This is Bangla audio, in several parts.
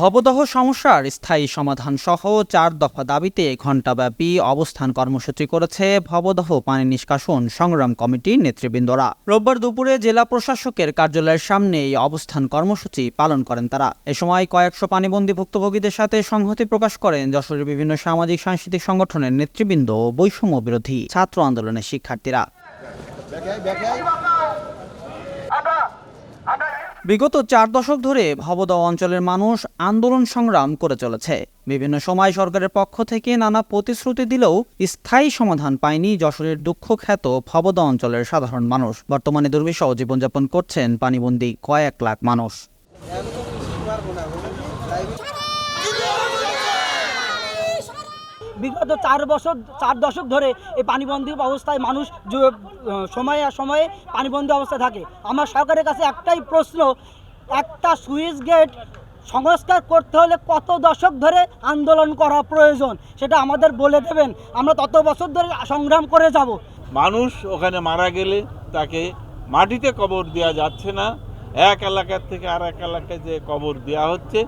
ভবদহ সমস্যার স্থায়ী সমাধান সহ চার দফা দাবিতে ঘণ্টাব্যাপী অবস্থান কর্মসূচি করেছে ভবদহ পানি নিষ্কাশন সংগ্রাম কমিটির নেতৃবৃন্দরা। রোববার দুপুরে জেলা প্রশাসকের কার্যালয়ের সামনে এই অবস্থান কর্মসূচি পালন করেন তারা। এ সময় কয়েকশো পানিবন্দী ভুক্তভোগীদের সাথে সংহতি প্রকাশ করেন যশোরের বিভিন্ন সামাজিক সাংস্কৃতিক সংগঠনের নেতৃবৃন্দ ও বৈষম্য বিরোধী ছাত্র আন্দোলনের শিক্ষার্থীরা। বিগত চার দশক ধরে ভবদহ অঞ্চলের মানুষ আন্দোলন সংগ্রাম করে চলেছে। বিভিন্ন সময় সরকারের পক্ষ থেকে নানা প্রতিশ্রুতি দিলেও স্থায়ী সমাধান পায়নি যশোরের দুঃখ খ্যাত ভবদহ অঞ্চলের সাধারণ মানুষ। বর্তমানে দুর্বিষহ জীবনযাপন করছেন পানিবন্দী কয়েক লাখ মানুষ। বিগত চার বছর চার দশক ধরে এই পানিবন্দী অবস্থায় মানুষ সময়ে সময়ে পানিবন্দী অবস্থায় থাকে। আমার সরকারের কাছে একটাই প্রশ্ন একটা সুইচ গেট সংস্কার করতে হলে কত দশক ধরে আন্দোলন করা প্রয়োজন? সেটা আমাদের বলে দেবেন। আমরা তত বছর ধরে সংগ্রাম করে যাব। মানুষ ওখানে মারা গেলে তাকে মাটিতে কবর দেওয়া যাচ্ছে না। এক এলাকার থেকে আর এক এলাকায় যে কবর দেওয়া হচ্ছে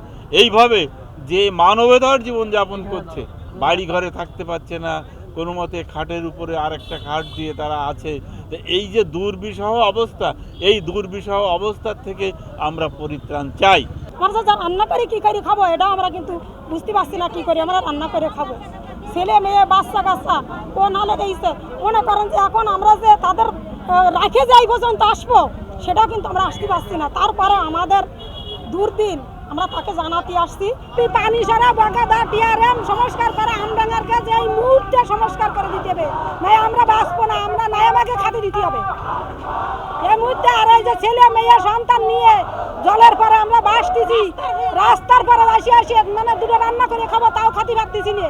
এইভাবে যে মানবেতর জীবনযাপন করছে বাড়ি ঘরে থাকতে পারছে না, কোনো মতে খাটের উপরে আরেকটা খাট দিয়ে তারা আছে। তো এই যে দুর্বিষহ অবস্থা, এই দুর্বিষহ অবস্থার থেকে আমরা পরিত্রাণ চাই। যা রান্না করে কি করে খাব? এটা আমরা কিন্তু বুঝতে পারছি না কি করি আমরা রান্না করে খাব। ছেলে, মেয়ে, বাচ্চা, কাচ্চা, ও নালে দিয়েছে। মনে করেন যে এখন আমরা যে তাদের রাখে যাই পর্যন্ত আসব, সেটাও কিন্তু আমরা আসতে পারছি না। তারপরে আমাদের দুর্দিন আমরা তাকে জানাতে আসছি। তুই পানি সারা বাগাদা টিআরএম, সংস্কার করে আমডাঙ্গার কাছে এই মুহূর্তে সংস্কার করে দিতে হবে। নাই আমরা বাঁচবো না, আমরা আমাকে খাতে দিতে হবে। এই মুহূর্তে আর এই যে ছেলে, মেয়ে, সন্তান নিয়ে জলের পরে আমরা বাঁচতেছি, রাস্তার পরে আসি আসি মানে দুটো রান্না করে খাব, তাও খাতি পারতেছি না।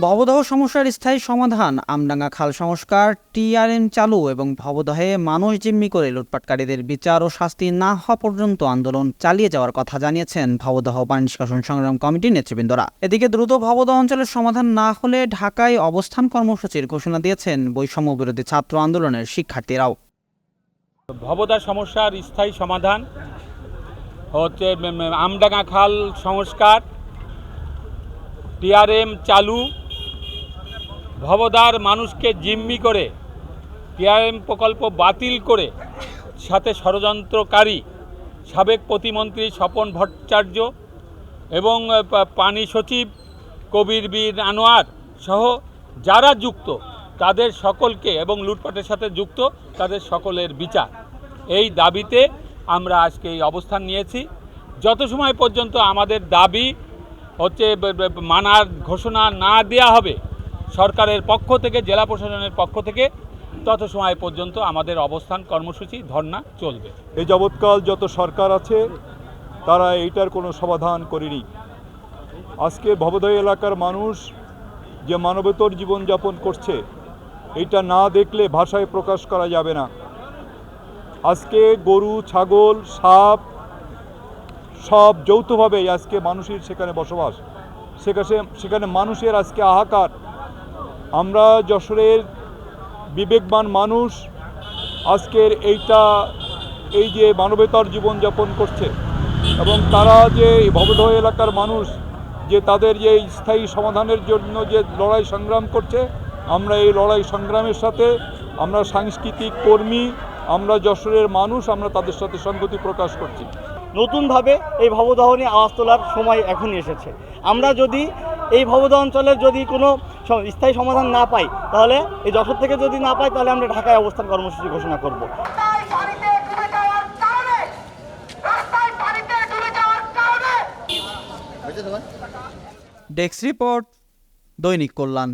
ভবদহ সমস্যার স্থায়ী সমাধান। আমডাঙ্গা খাল সংস্কার টিআরএম চালু এবং ভবদহে মানুষ জিম্মি করে লুটপাটকারীদের বিচার ও শাস্তি না হওয়া পর্যন্ত আন্দোলন চালিয়ে যাওয়ার কথা জানিয়েছেন ভবদহ পানি নিষ্কাশন সংগ্রাম কমিটির নেতৃবৃন্দরা। এদিকে দ্রুত ভবদহ অঞ্চলের সমাধান না হলে ঢাকায় অবস্থান কর্মসূচির ঘোষণা দিয়েছেন বৈষম্য বিরোধী ছাত্র আন্দোলনের শিক্ষার্থীরাও। ভবদা সমস্যার স্থায়ী সমাধান হচ্ছে আমডাঙ্গা খাল সংস্কার, টিআরএম চালু ভবদার মানুষকে জিম্মি করে টিআরএম প্রকল্প বাতিল করে সাথে ষড়যন্ত্রকারী সাবেক প্রতিমন্ত্রী স্বপন ভট্টাচার্য এবং পানি সচিব কবির বীর আনোয়ার সহ যারা যুক্ত, তাদের সকলকে এবং লুটপাটের সাথে যুক্ত, তাদের সকলের বিচার। এই দাবিতে আমরা আজকে এই অবস্থান নিয়েছি। যত সময় পর্যন্ত আমাদের দাবি হচ্ছে মানার ঘোষণা না দেয়া হবে সরকারের পক্ষ থেকে, জেলা প্রশাসনের পক্ষ থেকে তত সময় পর্যন্ত আমাদের অবস্থান কর্মসূচি ধর্না চলবে। এই যাবৎকাল যত সরকার আছে, তারা এইটার কোনো সমাধান করেনি। আজকে ভবদয় এলাকার মানুষ যে মানবেতর জীবনযাপন করছে এটা না দেখলে ভাষায় প্রকাশ করা যাবে না। আজকে গরু, ছাগল, সাপ, সব যৌথভাবে আজকে মানুষের সেখানে বসবাস। সেখানে সেখানে মানুষের আজকে হাহাকার। আমরা যশোরের বিবেকবান মানুষ আজকের এইটা, এই যে মানবেতর জীবনযাপন করছে এবং তারা যে ভবদহ এলাকার মানুষ, যে তাদের যে স্থায়ী সমাধানের জন্য যে লড়াই সংগ্রাম করছে, আমরা এই লড়াই সংগ্রামের সাথে আমরা সাংস্কৃতিক কর্মী, আমরা যশোরের মানুষ, আমরা তাদের সাথে সংগতি প্রকাশ করছি। নতুনভাবে এই ভবদহনে আওয়াজ তোলার সময় এখনই এসেছে। আমরা যদি এই ভবদহ অঞ্চলের যদি কোনো স্থায়ী সমাধান না পাই তাহলে এই যশোর থেকে যদি না পাই তাহলে আমরা ঢাকায় অবস্থান কর্মসূচি ঘোষণা করব। ডেস্ক রিপোর্ট দৈনিক কল্যাণ।